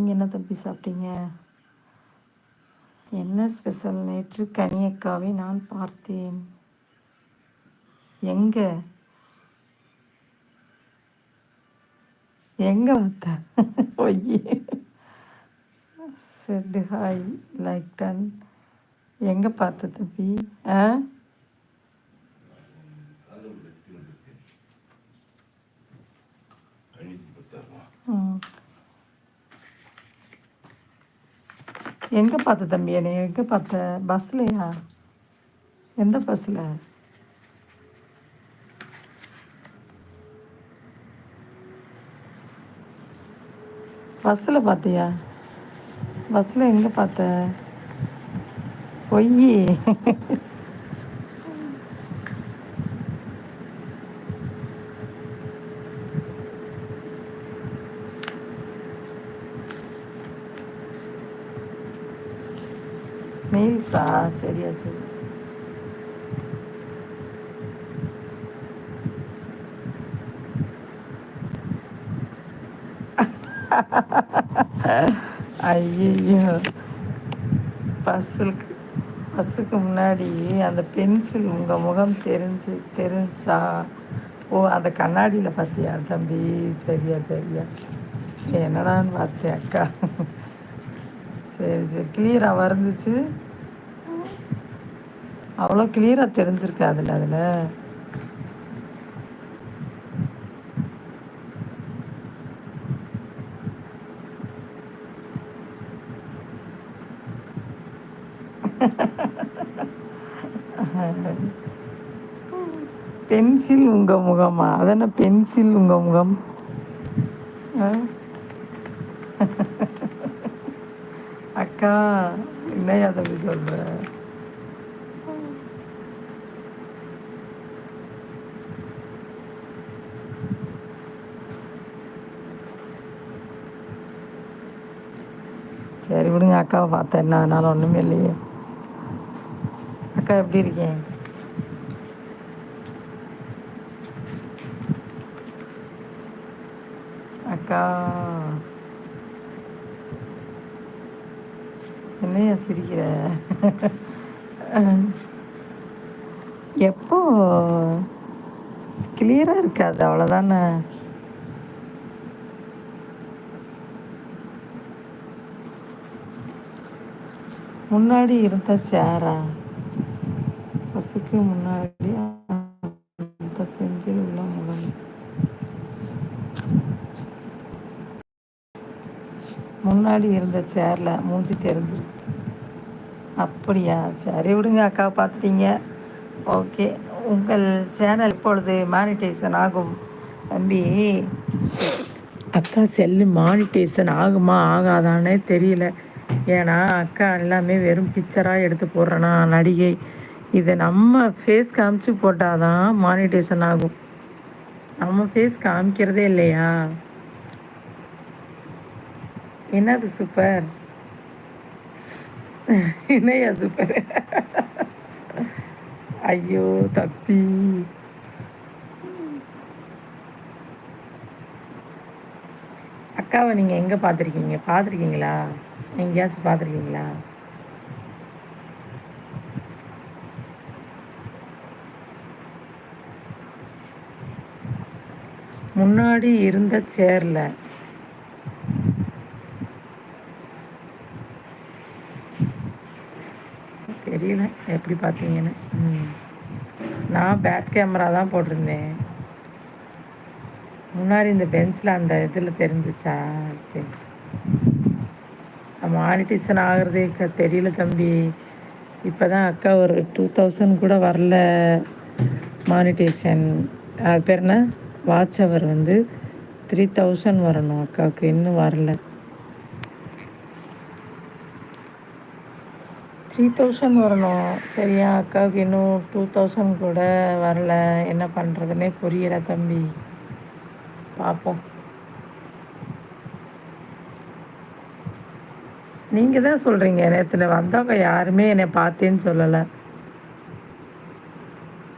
நீங்கள் என்ன தம்பி சாப்பிட்டீங்க? என்ன ஸ்பெஷல் நேற்று கனியக்காவை நான் பார்த்தேன். எங்க? எங்க பார்த்த ஒய்யே செட் ஹாய் லைக் டன் எங்கே பார்த்த தம்பி? ஆ? எங்கே பார்த்த தம்பி? என்னை எங்கே பார்த்த? பஸ்லையா எந்த பஸ்ஸில் பஸ்ஸில் பார்த்தியா? பஸ்ஸில் எங்கே பார்த்த? பொய் மெயில்ஸா சரியா சரி. ஐயோ பஸ்ஸுக்கு பஸ்ஸுக்கு முன்னாடி அந்த பென்சில் உங்கள் முகம் தெரிஞ்சு தெரிஞ்சா ஓ அந்த கண்ணாடியில் பார்த்தியா தம்பி? சரியா சரியா. என்னடான்னு பார்த்தேன் அக்கா? சரி சரி. கிளியராக வந்துச்சு அவ்வளோ கிளியராக தெரிஞ்சிருக்கு அதில் அதில். பென்சில் உங்க முகமா? அதென்ன பென்சில் உங்க முகம்? அக்கா என்னையா தம்பி சொல்கிறேன் சரி விடுங்க அக்காவை பார்த்தேன். என்ன அதனால ஒன்றுமே இல்லையே. அக்கா எப்படி இருக்கேன் அக்கா. என்னையா சிரிக்கிற? எப்போ? கிளியராக இருக்காது அவ்வளோதானே முன்னாடி இருந்த சேரா பசுக்கு முன்னாடி அந்த பெஞ்சில் உள்ள முகம். முன்னாடி இருந்த சேரில் மூஞ்சி தெரிஞ்சிருக்கு. அப்படியா? சரி விடுங்க அக்கா பார்த்துட்டீங்க. ஓகே. உங்கள் சேனல் இப்பொழுது மானிட்டேஷன் ஆகும். தம்பி அக்கா செல்லு மானிட்டேஷன் ஆகுமா ஆகாதானே தெரியல. ஏன்னா அக்கா எல்லாமே வெறும் பிக்சராக எடுத்து போடுறேன்னா நடிகை. இதை நம்ம ஃபேஸ் காமிச்சு போட்டால் தான் மானிட்டேஷன் ஆகும். நம்ம ஃபேஸ் காமிக்கிறதே இல்லையா? என்னது சூப்பர்? என்னையா சூப்பர்? ஐயோ தப்பி. அக்காவை நீங்கள் எங்கே பார்த்துருக்கீங்க பார்த்துருக்கீங்களா எங்கேயாச்சும் பார்த்துருக்கீங்களா முன்னாடி இருந்த சேரில் தெரியல எப்படி பார்த்தீங்கன்னு? நான் பேட் கேமரா தான் போட்டிருந்தேன். முன்னாடி இந்த பெஞ்சில் அந்த இதில் தெரிஞ்சிச்சா? சரி மானிட்டேஷன் ஆகிறதே தெரியல தம்பி. இப்போ தான் அக்கா ஒரு டூ தௌசண்ட் கூட வரல மானிட்டேஷன். அது பேர் என்ன? வாட்ச் அவர் வந்து த்ரீ தௌசண்ட் வரணும் அக்காவுக்கு. இன்னும் வரல. த்ரீ தௌசண்ட் வரணும். சரியா அக்காவுக்கு இன்னும் டூ தௌசண்ட் கூட வரல. என்ன பண்ணுறதுனே புரியலை தம்பி. பார்ப்போம் நீங்கள் தான் சொல்கிறீங்க நேற்றுல வந்தவங்க யாருமே என்னை பார்த்தேன்னு சொல்லலை.